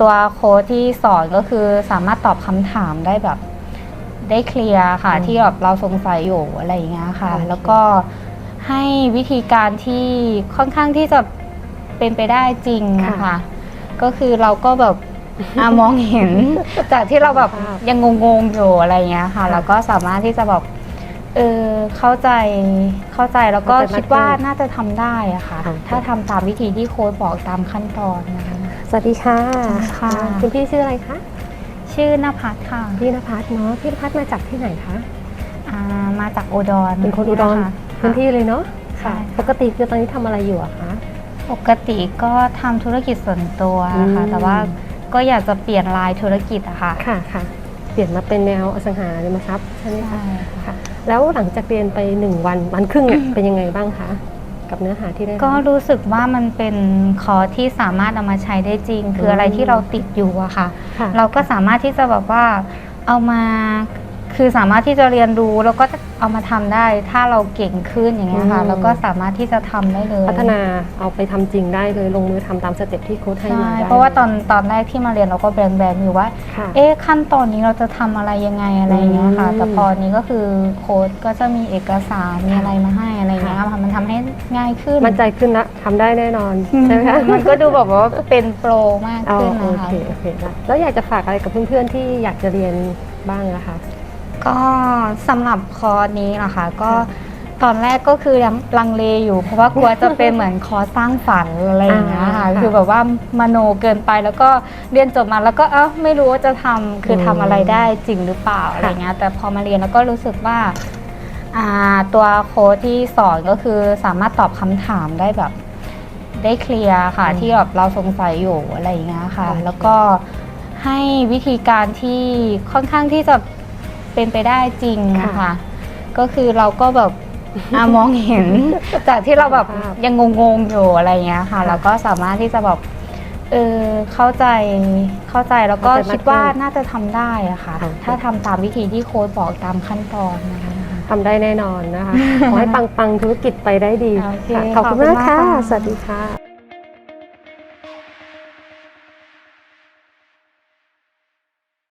ตัวโค้ดที่สอนก็คือสามารถตอบคำถามได้แบบได้เคลียร์ค่ะอืมที่แบบเราสงสัยอยู่อะไรอย่างเงี้ยค่ะโอเคแล้วก็ให้วิธีการที่ค่อนข้างที่จะเป็นไปได้จริงนะคะ ก็คือเราก็แบบอะมองเห็น จากที่เราแบบภาพยังงงๆอยู่อะไรอย่างเงี้ยค่ะค่ะแล้วก็สามารถที่จะแบบ เออเข้าใจเข้าใจแล้วก็เข้าใจมากคิดว่าขึ้นน่าจะทำได้อะค่ะโอเคถ้าทำตามวิธีที่โค้ดบอกตามขั้นตอนนะคะ สวัสดีค่ะค่ะ คุณพี่ชื่ออะไรคะชื่อนภัสค่ะพี่นภัสเนาะพี่นภัสมาจากที่ไหนคะอ่ามาจากอุดรเป็นคนอุดรค่ะพื้นที่เลยเนาะค่ะ ปกติคือตอนนี้ทำอะไรอยู่อะคะ ปกติก็ทำธุรกิจส่วนตัวค่ะ อืม แต่ว่าก็อยากจะเปลี่ยนลายธุรกิจอะค่ะ ค่ะค่ะ เปลี่ยนมาเป็นแนวอสังหาริมทรัพย์ใช่ไหมคะใช่ค่ะค่ะแล้วหลังจากเรียนไปหนึ่งวันวันครึ่งเนี่ยเป็นยังไงบ้างคะกับเนื้อหาที่ได้ก็รับรู้สึกว่ามันเป็นคอร์สที่สามารถเอามาใช้ได้จริง คืออะไรที่เราติดอยู่อะค่ะค่ะเราก็สามารถที่จะแบบว่าเอามา คือสามารถที่จะเรียนรู้แล้วก็เอามาทำได้ ถ้าเราเก่งขึ้นอย่างเงี้ยค่ะอืมแล้วก็สามารถที่จะทำได้เลย พัฒนาเอาไปทำจริงได้เลยลงมือทำตามสเต็ปที่โค้ชให้ใช่มาได้เพราะว่าตอนตอนแรกที่มาเรียนเราก็แบงๆอยู่ว่าค่ะเอ๊ะขั้นตอนนี้เราจะทำอะไรยังไงอะไรอย่างเงี้ยค่ะอืมแต่พอนี้ก็คือโค้ดก็จะมีเอกสารมีอะไรมาให้อะไรอย่างเงี้ยค่ะค่ะมันทำให้ง่ายขึ้นมั่นใจขึ้นละทำได้แน่นอนใช่ไหมคะมันก็ดูแบบว่าเป็นโปรมากอ๋อขึ้นโอนะคะเคโอเคได้แล้วอยากจะฝากอะไรกับเพื่อนๆที่อยากจะเรียนบ้างนะคะ ก็สำหรับคอร์สนี้นะคะ ก็ค่ะตอนแรกก็คือยังลังเลอยู่ เพราะว่ากลัวจะเป็นเหมือนคอร์สสร้างฝันอะไรอย่างเงี้ยค่ะ อ่าค่ะคือแบบว่ามโนเกินไปแล้วก็เรียนจบมาแล้วก็เอ้าไม่รู้ว่าจะทำคือทำอะไรได้จริงหรือเปล่าอะไรเงี้ยแต่พอมาเรียนแล้วก็รู้สึกว่าอ่าตัวโค้ดที่สอนก็คือสามารถตอบคำถามได้แบบได้เคลียร์ค่ะอืมที่แบบเราสงสัยอยู่อะไรอย่างเงี้ยค่ะ โอเค แล้วก็ให้วิธีการที่ค่อนข้างที่จะ เป็นไปได้จริงนะคะก็คือเราก็แบบอะมองเห็น จากที่เราแบบภาพยังงงๆอยู่อะไรเงี้ยค่ะค่ะแล้วก็สามารถที่จะแบบเออเข้าใจเข้าใจแล้วก็เข้าใจมากคิดว่าขึ้นน่าจะทำได้อะค่ะโอเคถ้าทำตามวิธีที่โค้ดบอกตามขั้นตอนนะคะ ทำได้แน่นอนนะคะ ขอให้ปังๆ ธุรกิจไปได้ดีโอเคค่ะขอบคุณขอบคุณมากค่ะมากค่ะ สวัสดีค่ะ